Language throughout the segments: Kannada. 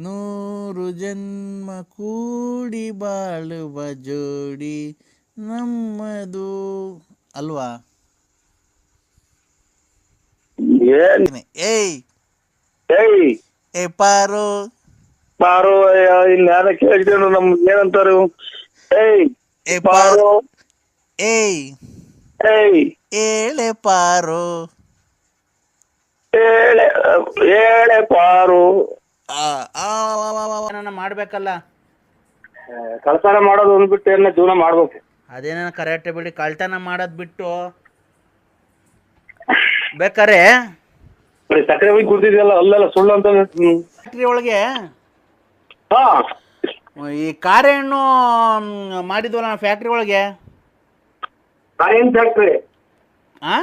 ನೂರು ಜನ್ಮ ಕೂಡಿ ಬಾಳುವ ಜೋಡಿ ನಮ್ಮದು ಅಲ್ವಾ? ಏಯ್! ಏಯ್! ಏ ಪಾರೋ! ಪಾರು ಇನ್ಯಾರ ಕೇಳ್ತೇನು ನಮ್ ಏನಂತಾರು? ಏಯ್! ಏ ಪಾರು! ಏಯ್! ಏಯ್! ಏಳೆ ಪಾರು! ಏಳೆ ಏಳೆ ಪಾರು. ಏನಾನ ಮಾಡ್ಬೇಕಲ್ಲ? ಕಳ್ತನ ಮಾಡೋದು ಅಂದ್ಬಿಟ್ಟು ಏನ ಜೀವನ ಮಾಡ್ಬೇಕು. ಅದೇನ ಕರೆಕ್ಟ್ ಬಿಡಿ ಕಳ್ತನ ಮಾಡೋದ್ ಬಿಟ್ಟು. ಬೇಕಾರೆ? ಬರೀ ಸಕ್ಕರೆ ಹೋಗಿ ಕುಡ್ದಿದ್ಯಲ್ಲ ಅಲ್ಲೆಲ್ಲ ಸುಳ್ಳು ಅಂತ. ಫ್ಯಾಕ್ಟ್ರಿ ಒಳಗೆ? ಹಾ. ಈ ಕಾರೆ ಹಣ್ಣು ಮ್, ಮಾಡಿದ್ವಲ್ಲ ಫ್ಯಾಕ್ಟ್ರಿ ಒಳಗೆ? ಕಾರೇನ್ ಫ್ಯಾಕ್ಟ್ರಿ ಆ?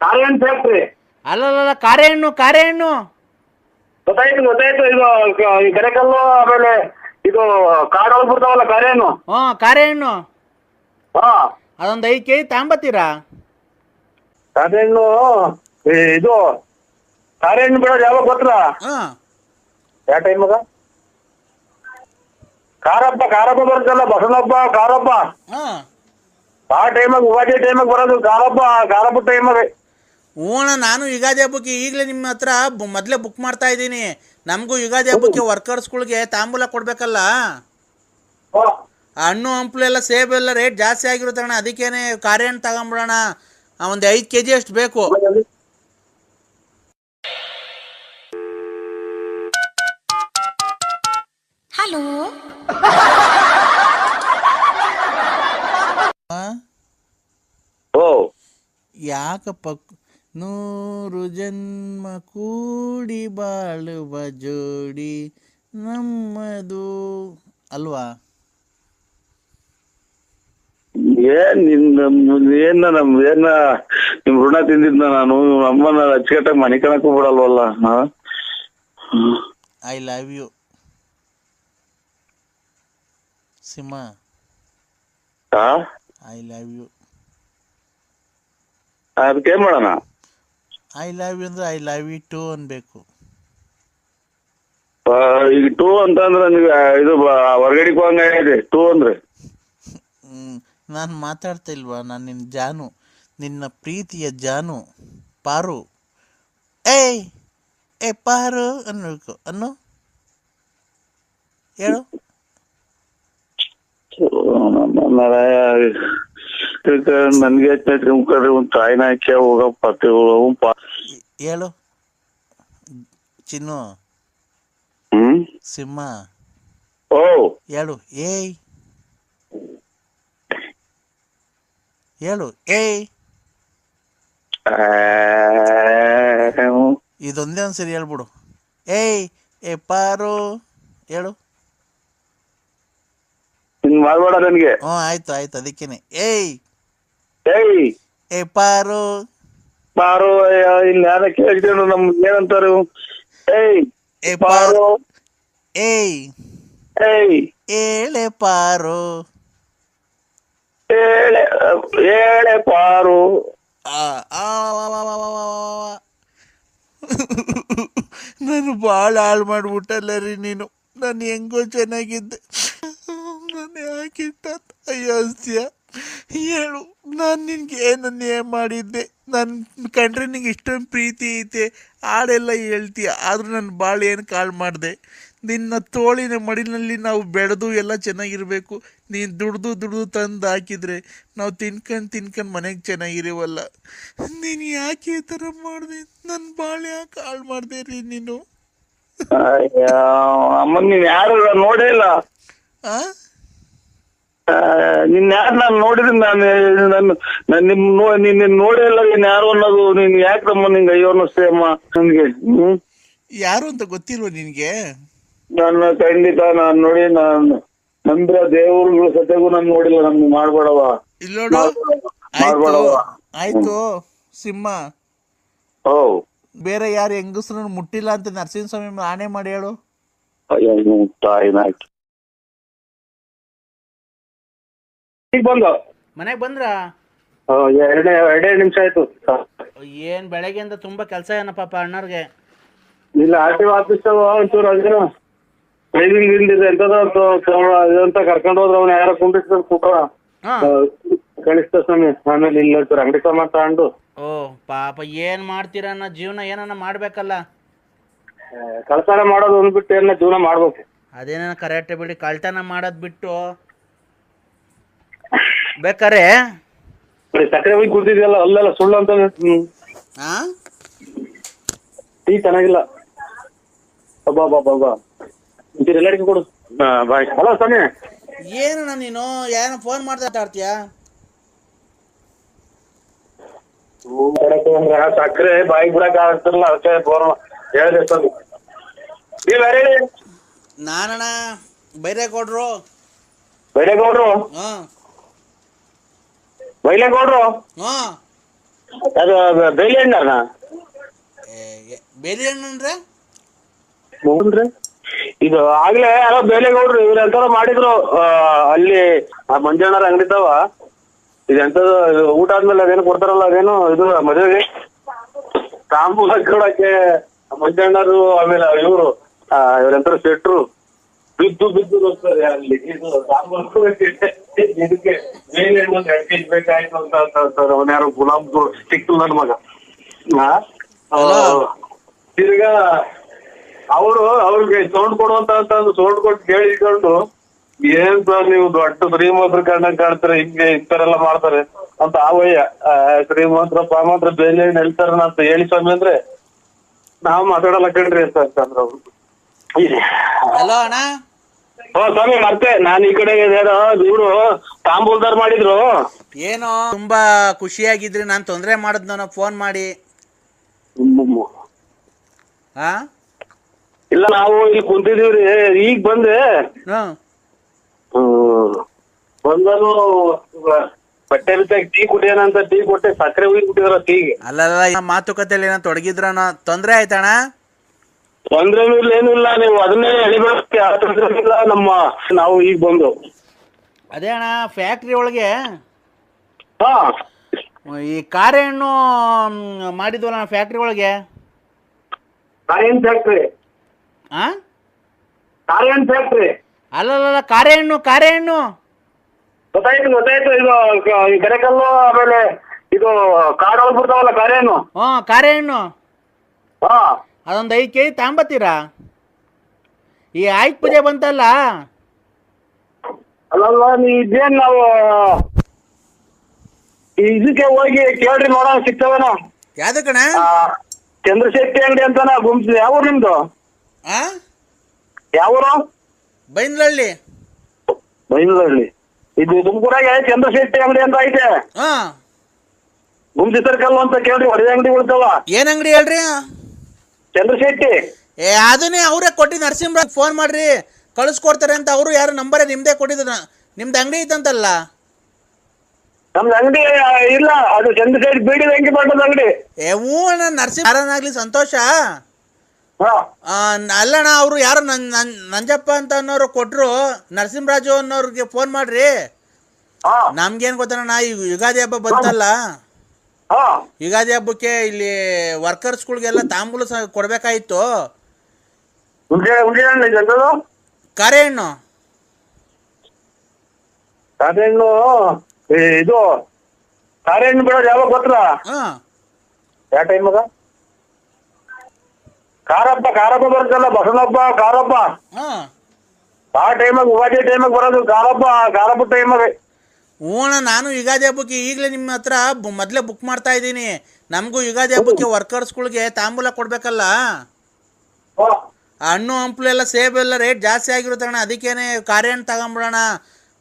ಕಾರೇನ್ ಫ್ಯಾಕ್ಟ್ರಿ ಅಲ್ಲಲ್ಲ ಕಾರೆ ಹಣ್ಣು ಕಾರೆ ಹಣ್ಣು ಗೊತ್ತಾಯ್ತು ಗೊತ್ತಾಯ್ತು. ಇದು ಕೆರೆಕಲ್ಲು ಆಮೇಲೆ ಇದು ಕಾಡೊಳಗೆ ಬಿಡ್ತಾವಲ್ಲ ಕಾರೇನು? ಹ್ಞೂ ಕಾರೆ ಹಣ್ಣು ಹಾ. ಅದೊಂದು ಐದು ಕೆ ಜಿ ತಗೊಂಬತ್ತೀರಾ ಕಾರೇಣ್ಣು ಈ ಇದು ಕಾರೆಹಣ್ಣು ಬಿಡೋದು ಯಾವಾಗ ಗೊತ್ತಾ ಹಾಂ. ಯಾವ ಟೈಮಾಗ ಕಾರಪ್ಪ ಕಾರಪ್ಪ ಬರುತ್ತಲ್ಲ ಬಸವನಪ್ಪ ಕಾರಪ್ಪ ಹಾಂ. ಆ ಟೈಮಾಗ ಯುಗಾದಿ ಟೈಮಾಗ ಬರೋದು ಕಾರಪ್ಪ ಕಾರಪ್ಪ ಟೈಮಾಗ ಹ್ಞೂ ನಾನು ಯುಗಾದಿ ಹಬ್ಬಕ್ಕೆ ಈಗಲೇ ನಿಮ್ಮ ಹತ್ರ ಬು- ಮೊದಲೇ ಬುಕ್ ಮಾಡ್ತಾ ಇದ್ದೀನಿ. ನಮಗೂ ಯುಗಾದಿ ಹಬ್ಬಕ್ಕೆ ವರ್ಕರ್ಸ್ಗಳಿಗೆ ತಾಂಬೂಲ ಕೊಡಬೇಕಲ್ಲ? ಹಣ್ಣು ಹಂಪಲು ಎಲ್ಲ ಸೇಬು ಎಲ್ಲ ರೇಟ್ ಜಾಸ್ತಿ ಆಗಿರುತ್ತೆ ಅಣ್ಣ. ಅದಕ್ಕೇನೆ ಕಾರ್ಯ ಹಣ್ಣು ತಗೊಂಬಿಡೋಣ ಒಂದು ಐದು ಕೆ ಜಿ ಅಷ್ಟು ಬೇಕು. ಹಲೋ? ಯಾಕಪ್ಪ? ನೂರು ಜನ್ಮ ಕೂಡಿ ಬಾಳುವ ಜೋಡಿ ನಮ್ಮದು ಅಲ್ವಾ? ಏನ್ ನಿನ್ ಏನ ನಮ್ ಏನ ನಿಮ್ ಋಣ ತಿಂದಿದ್ನ ನಾನು? ಅಮ್ಮನ ಅಚ್ಚುಕಟ್ಟಾಗಿ ಮನೆ ಕಣಕ್ಕೂ ಬಿಡಲ್ವಲ್ಲ I love you Simha. I love you ಅದಕ್ಕೆ ಮಾಡೋಣ? ಐ ಲವ್ ಯು ಅಂದ್ರೆ ಐ ಲವ್ ಯು ಟು ಅನ್ಬೇಕು. ಆ, ಈಗ ಟೂ ಅಂತ ಅಂದ್ರೆ ನೀವು ಇದು ಹೊರಗಡೆ ಹೋಗಂಗ ಇದೆ ಟೂ ಅಂದ್ರೆ. ನಾನು ಮಾತಾಡ್ತಾ ಇಲ್ವಾ? ನಾನು ನಿನ್ನ ಜಾನು. ನಿನ್ನ ಪ್ರೀತಿಯ ಜಾನು. ಪಾರು. ಏಯ್! ಏ ಪಾರು ಅನ್ಬೇಕು. ಅನ್ನು? ಹೇಳು. ನನ್ಗೆ ಕಡೆ ಒಂದು ತಾಯಿನ ಹಾಕಿ ಹೋಗಪ್ಪ ಹೇಳು. ಚಿನ್ನು. ಹ್ಮ್? ಸಿಂಹ. ಓ. ಹೇಳು. ಏಯ್. ಹೇಳು. ಏಯ್. ಇದೊಂದೇ ಒಂದು ಸರಿ ಹೇಳ್ಬಿಡು. ಏಯ್ ಏ ಪಾರು. ಹೇಳು. ಇನ್ ಮಾಡ್ಬೇಡ ನನ್ಗೆ. ಹ್ಞೂ ಆಯ್ತು ಆಯ್ತು ಅದಕ್ಕೇನೆ. ಏಯ್. ಏ ಪಾರು. ಪಾರು ಇಲ್ಲಿ ಯಾರ ಕೇಳ್ತೇನು ನಮ್ ಏನಂತಾರು? ಏಯ್ ಏ ಪಾರು. ಏಯ್. ಏಯ್. ಏಳೆ ಪಾರು. ಏಳೆ ಏಳೆ ಪಾರು. ನಾನು ಭಾಳ ಹಾಳು ಮಾಡಿಬಿಟ್ಟಲ್ಲ ರೀ ನೀನು. ನಾನು ಹೆಂಗೋ ಚೆನ್ನಾಗಿದ್ದೆ. ನಾನು ಅಯ್ಯೋ ಅಯ್ಯಸ್ಯ ಹೇಳು ನಾನು ನಿನ್ಗೆ ಏನನ್ನೇ ಮಾಡಿದ್ದೆ? ನನ್ನ ಕಂಡ್ರೆ ನಿಂಗೆ ಇಷ್ಟೊಂದು ಪ್ರೀತಿ ಐತೆ. ಹಾಡೆಲ್ಲ ಹೇಳ್ತೀಯ ಆದರೂ ನಾನು ಭಾಳ ಏನು ಕಾಳು ಮಾಡಿದೆ? ನಿನ್ನ ತೋಳಿನ ಮಡಿಲಿನಲ್ಲಿ ನಾವು ಬೆಳೆದು ಎಲ್ಲ ಚೆನ್ನಾಗಿರಬೇಕು. ನೀನು ದುಡ್ದು ದುಡ್ದು ತಂದು ಹಾಕಿದ್ರೆ ನಾವು ತಿನ್ಕೊಂಡು ತಿನ್ಕೊಂಡು ಮನೆಗೆ ಚೆನ್ನಾಗಿರೀವಲ್ಲ. ನೀನು ಯಾಕೆ ಈ ಥರ ಮಾಡಿದೆ? ನನ್ನ ಭಾಳ ಯಾಕೆ ಹಾಳು ಮಾಡಿದೆ ರೀ ನೀನು? ಅಮ್ಮ ನೀನು ಯಾರು ನೋಡೇ ಇಲ್ಲ. ಆ, ನಿನ್ ಯಾರು ನಾನು ನೋಡಿದ್ರೆ ನಾನು ನಾನು ನಾನು ನಿಮ್ ನೋ ನಿನ್ನ ನೋಡೇ ಇಲ್ಲ ನೀನ್ ಯಾರು ಅನ್ನೋದು ನೀನ್ ಯಾಕಮ್ಮ ನಿಂಗೆ ಅಯ್ಯೋ ಅನ್ನಿಸ್ತೇ ಅಮ್ಮ ನನ್ಗೆ ಹ್ಮ್? ಯಾರು ಅಂತ ಗೊತ್ತಿಲ್ವ ನಿನ್ಗೆ? ನಾನು ಖಂಡಿತ ನಾನ್ ನೋಡಿ ನಾನು ನಂದ್ರ ದೇವ್ರುಗಳ ಸತ್ಯಗೂ ನಾನು ನೋಡಿಲ್ಲ ನಮ್ಗೆ ಮಾಡ್ಬೇಡವ? ಇಲ್ಲ ಆಯ್ತು ಸಿಂಹ. ಓ ಬೇರೆ ಯಾರು ಹೆಂಗಸ್ರನ್ನ ಮುಟ್ಟಿಲ್ಲ ಅಂತ ನರಸಿಂಹ ಸ್ವಾಮಿ ಆಣೆ ಮಾಡಿ ಹೇಳು. ಅಯ್ಯೋ ತಾಯಿನಾಯ್ತು ಈಗ ಬಂದು. ಮನೆಗೆ ಬಂದ್ರಾ? ಎರಡೇ ಎರಡೇ ನಿಮಿಷ ಆಯ್ತು. ಏನ್ ಬೆಳಗ್ಗೆಯಿಂದ ತುಂಬಾ ಕೆಲಸ ಏನ ಪಾಪ ಅಣ್ಣವ್ರಿಗೆ? ಇಲ್ಲ ಆರ್ ಟಿ ಆಫೀಸ್ ಒಂಚೂರು ಅದೇನು ಟ್ರೈನಿಂಗ್ ಇಲ್ದಿದೆ ಎಂತದ ಅಂತ ಕರ್ಕೊಂಡು ಹೋದ್ರ ಅವ್ನ ಯಾರ ಕುಂಡಿಸ್ಕೊಂಡು ಕೂಟ ಹಾ. ಕಳಿಸ್ತ ಸ್ವಾಮಿ ಆಮೇಲೆ ಇಲ್ಲ ಸರ್ ಅಂಗಡಿ ಸಾಮಾನ್ ತಗೊಂಡು ಓ ಪಾಪ ಏನ್ ಮಾಡ್ತೀರನ್ನ ಜೀವನ ಏನನ್ನ ಮಾಡ್ಬೇಕಲ್ಲ? ಕಳ್ತನ ಮಾಡೋದು ಅಂದ್ಬಿಟ್ಟು ಏನ ಜೀವನ ಮಾಡ್ಬೇಕು. ಅದೇನ ಕರೆಕ್ಟ್ ಬಿಡಿ ಕಳ್ತನ ಮಾಡೋದ್ ಬಿಟ್ಟು ಬೇಕಾರೆ? ಬರೀ ಸಕ್ಕರೆ ಹೋಗಿ ಕುಡ್ತಿದ್ಯಲ್ಲ ಅಲ್ಲೆಲ್ಲ ಸುಳ್ಳು ಅಂತ. ಆ? ಟೀ ಚೆನ್ನಾಗಿಲ್ಲ. ಅಬ್ಬಾ ಬಾ ಬಾ ಒಂಚೂರು ಎಲ್ಲರಿಗೂ ಕೊಡು. ಬಾಯ್. ಹಲೋ ಸ್ವಾಮಿ. ಏನಣ್ಣ ನೀನು? ಏನೋ ಫೋನ್ ಮಾಡ್ತಾ ಇರ್ತೀಯ ಸಕ್ಕರೆ ಬಾಯಿ ಬಿಡಕ್ ಆಗ್ತಿರಲ್ಲ ಅದಕ್ಕೆ ಫೋನ್ ಹೇಳಿದೆ ಸ್ವಾಮಿ. ನೀವ್ ಯಾರು ಹೇಳಿ? ನಾನಣ್ಣ ಬೈರೇಗೌಡ್ರು. ಬೈಲೇಗೌಡ್ರು ಹಾ ಬೈಲೇಗೌಡ್ರು ಹಾ. ಅದು ಬೇಲಿ ಹಣ್ಣನ್ರೆ ಮಗನ್ರಿ ಇದು ಆಗ್ಲೇ ಯಾರೋ ಬೇಲೆಗೌಡ್ರು ಇವ್ರ ಎಂತಾರ ಮಾಡಿದ್ರು. ಆ, ಅಲ್ಲಿ ಆ ಮಂಜಣ್ಣರ ಅಂಗಡಿತಾವ ಇದು ಇದೆಂತದು ಇದು ಊಟ ಆದ್ಮೇಲೆ ಅದೇನು ಕೊಡ್ತಾರಲ್ಲ ಅದೇನು ಇದು ಮದುವೆಗೆ. ತಾಂಬೂಲ ಕೊಡಕ್ಕೆ ಮಂಜಣ್ಣರು ಆಮೇಲೆ ಇವರು ಇವ್ರೆಂತಾರ ಶೆಟ್ರು. ಬಿದ್ದು ಬಿದ್ದು ಹೋಗ್ತಾರೆ ಅಲ್ಲಿ. ಇದು ಇದಕ್ಕೆ ಮೇಲೆ ಒಂದು ಎರಡು ಕೆಜಿ ಬೇಕಾಯ್ತು ಅಂತ ಅಂತಾರೆ ಅವನ ಯಾರು ಗುಲಾಬ್ ಸಿಕ್ತು ನನ್ನ ಮಗ. ತಿರ್ಗಾ ಅವರು ಅವ್ರಿಗೆ ಸೌಂಡ್ ಕೊಡುವಂತ ಅಂತ ಸೌಂಡ್ ಕೊಟ್ಟು ಕೇಳಿಕೊಂಡು ಏನ್ ಸರ್ ನೀವು ದೊಡ್ಡ ಶ್ರೀಮಂತರ ಕಂಡಂಗ್ ಕಾಣ್ತಾರೆ ಹಿಂಗೆ ಇಂಥರೆಲ್ಲ ಮಾಡ್ತಾರೆ ಅಂತ ಆವಯ್ಯ ಶ್ರೀಮಂತರ ಪಾಮಂತ್ರ ಬೇಲೆ ಹೇಳ್ತಾರೆ ಅಂತ ಹೇಳಿ ಸ್ವಾಮಿ ಅಂದ್ರೆ ನಾವು ಮಾತಾಡಲ್ಲ ಕಣ್ರಿ ಅಂತ ಅಂತಂದ್ರ ಅವ್ರು. ಹಲೋ ಅಣ್ಣ. ಓ ಸ್ವಾಮಿ ಮತ್ತೆ ನಾನು ಈ ಕಡೆ ಏನೋ ಇವ್ರು ತಾಂಬೂಲ್ದಾರ್ ಮಾಡಿದ್ರು. ಏನೋ ತುಂಬಾ ಖುಷಿಯಾಗಿದ್ರಿ ನಾನು ತೊಂದರೆ ಮಾಡಿದ್ನೋ ಫೋನ್ ಮಾಡಿ. ಹಾ ಇಲ್ಲ ನಾವು ಇಲ್ಲಿ ಕುಂತಿದೀವ್ರಿ ಈಗ ಬಂದೆ. ಹ್ಮ್ ಹ್ಮ್. ಬಂದರು ಬಟ್ಟೆ ಬಿತ್ತಾಗ ಟೀ ಕುಡಿಯೋಣ ಅಂತ ಟೀ ಕೊಟ್ಟೆ ಸಕ್ಕರೆ ಹುಯಿ ಬಿಟ್ಟಿದಾರ ಟೀಗೆ. ಅಲ್ಲಲ್ಲ ಮಾತುಕತೆಯಲ್ಲಿ ಏನೋ ತೊಡಗಿದ್ರನ ತೊಂದರೆ ಆಯ್ತಣ್ಣ? ತೊಂದ್ರೆನೂ ಏನಿಲ್ಲ ಏನೂ ಇಲ್ಲ ನೀವು ಅದನ್ನೇ ಎಳಿಬೇಕು ಯಾವ ತೊಂದ್ರೆ ಇಲ್ಲ ನಮ್ಮ ನಾವು ಈಗ ಬಂದು. ಅದೇ ಅಣ್ಣ ಫ್ಯಾಕ್ಟ್ರಿ ಒಳಗೆ ಹಾ. ಈ ಕಾರೆ ಹಣ್ಣು ಮ್, ಮಾಡಿದ್ವಲ್ಲ ಫ್ಯಾಕ್ಟ್ರಿ ಒಳಗೆ? ಕಾರೇನ್ ಫ್ಯಾಕ್ಟ್ರಿ ಆ? ಕಾರೇನ್ ಫ್ಯಾಕ್ಟ್ರಿ ಅಲ್ಲಲ್ಲ ಕಾರೆ ಹಣ್ಣು ಹಣ್ಣು ಗೊತ್ತಾಯ್ತು ಗೊತ್ತಾಯ್ತು ಇದು ಕ- ಈ ಕೆರೆಕಲ್ಲು ಆಮೇಲೆ ಇದು ಕಾಡೊಳಗೆ ಬರ್ತಾವಲ್ಲ ಕಾರೇನು ಹ್ಞೂ ಕಾರೆ ಹಣ್ಣು ಹಾ. ಅದೊಂದು ಐದು ಕೆ ಜಿ ಈ ಆಯ್ತು ಪೂಜೆ ಬಂತಲ್ಲ? ಅಲ್ಲಲ್ಲ ನೀ ಇದೇನ್ ನಾವು ಇದಕ್ಕೆ ಹೋಗಿ ಕೇಳ್ರಿ ನೋಡೋಣ ಸಿಗ್ತವೇನ. ಯಾವ್ದು ಕಣ? ಚಂದ್ರಶೆಟ್ಟಿ ಅಂಗಡಿ ಅಂತಾನ ಗುಂಪು ಯಾವ ಊರು ನಿಮ್ದು? ಆ? ಯಾವ ಊರು? ಬೈಂದ್ಲಳ್ಳಿ ಇದು ತುಮಕೂರಾಗೆ ಚಂದ್ರಶೆಟ್ಟಿ ಅಂಗಡಿ ಅಂತ ಐತೆ. ಹಾ. ಗುಮ್ಸಿ ಸರ್ಕಲ್ ಅಂತ ಕೇಳ್ರಿ ಹೊಡೆದ ಅಂಗಡಿ ಉಳ್ತಾವ. ಏನ್ ಅಂಗಡಿ ಹೇಳ್ರಿ? ಚಂದ್ರಶೆಟ್ಟಿ. ಏ ಅದನ್ನೇ ಅವರೇ ಕೊಟ್ಟಿ ನರಸಿಂಹರಾಜ್ ಫೋನ್ ಮಾಡ್ರಿ. ಕಳಿಸ್ಕೊಡ್ತಾರೆ ಅಂತ ಅವರು ಯಾರು ನಂಬರೇ ನಿಮ್ದೇ ಕೊಟ್ಟಿದ್ರು ನಿಮ್ದು ಅಂಗಡಿ ಇದ್ದಂತಲ್ಲ? ನಮ್ದು ಅಂಗಡಿ ಇಲ್ಲ. ಅದು ಚಂದ್ರಶೆಟ್ಟಿ ಬೀಡಿ ಅಂಗಡಿ. ಏ ಹ್ಞೂ ಅಣ್ಣ ನರಸಿಂಹ ಯಾರನ್ನಾಗ್ಲಿ ಸಂತೋಷ. ಹಾ. ಆ, ನ- ಅಲ್ಲಣ್ಣ ಅವರು ಯಾರು ನನ್ ನನ್- ನಂಜಪ್ಪ ಅಂತ ಅನ್ನೋರು ಕೊಟ್ಟರು ನರಸಿಂಹರಾಜು ಅನ್ನೋರಿಗೆ ಫೋನ್ ಮಾಡ್ರಿ. ಹಾ. ನಮ್ಗೇನು ಗೊತ್ತಣ್ಣ ಈ ಯುಗಾದಿ ಹಬ್ಬ ಬಂತಲ್ಲ? ಯುಗಾದಿ ಹಬ್ಬಕ್ಕೆ ಇಲ್ಲಿ ವರ್ಕರ್ಸ್ಗಳಿಗೆಲ್ಲ ತಾಂಬೂಲ ಸ ಕೊಡಬೇಕಾಯಿತ್ತು ಹುಂಡಿ ಹುಂಡಿ ಹಣ್ಣು ಇದೆ ಎಂತದು? ಕರೆ ಹಣ್ಣು ಕಾರೆಹಣ್ಣು ಇದು ಕಾರೆಹಣ್ಣು ಬಿಡೋದು ಯಾವಾಗ ಗೊತ್ತಾ ಹಾಂ. ಯಾವ ಟೈಮದ ಕಾರಪ್ಪ ಕಾರಪ್ಪ ಬರುತ್ತಲ್ಲ ಬಸವನಪ್ಪ ಕಾರಪ್ಪ. ಹಾಂ. ಆ ಟೈಮಾಗ ಉಗಾದಿ ಟೈಮಾಗ ಬರೋದು ಕಾರಪ್ಪ ಕಾರಪ್ಪ ಟೈಮಾಗ ಅಣ್ಣ ನಾನು ಯುಗಾದಿ ಹಬ್ಬಕ್ಕೆ ಈಗಲೇ ನಿಮ್ಮ ಹತ್ರ ಮೊದಲೇ ಬುಕ್ ಮಾಡ್ತಾ ಇದ್ದೀನಿ. ನಮಗೂ ಯುಗಾದಿ ಹಬ್ಬಕ್ಕೆ ವರ್ಕರ್ಸ್ಗಳಿಗೆ ತಾಂಬೂಲ ಕೊಡಬೇಕಲ್ಲ? ಹಣ್ಣು ಹಂಪಲು ಎಲ್ಲ ಸೇಬು ಎಲ್ಲ ರೇಟ್ ಜಾಸ್ತಿ ಆಗಿರುತ್ತೆ ಅಣ್ಣ. ಅದಕ್ಕೇನೆ ಕಾರೆ ಹಣ್ಣು ತಗೊಂಬಿಡೋಣ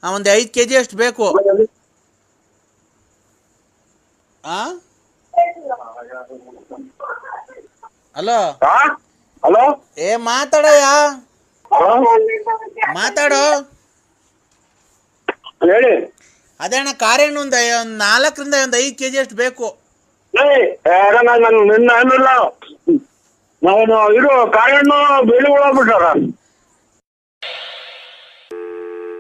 ಒಂದು ಐದು ಕೆ ಜಿ ಅಷ್ಟು ಬೇಕು. ಆ? ಹಲೋ? ಹಲೋ? ಏ ಮಾತಾಡಯ್ಯ. ಮಾತಾಡೋ. ಹೇಳಿ. ಅದೇ ಅಣ್ಣ ಕಾರೆ ಹಣ್ಣು ಒಂದು ಒಂದು ನಾಲ್ಕರಿಂದ ಒಂದು ಐದು ಕೆ ಜಿ ಅಷ್ಟು ಬೇಕು. ನಾನು ನಿನ್ನ ಹಣ್ಣಿಲ್ಲ ನಾನು ಇದು ಕಾಳೆಹಣ್ಣು ಬೇಲಿ ಒಳಗ್ಬಿಟ್ಟಾರ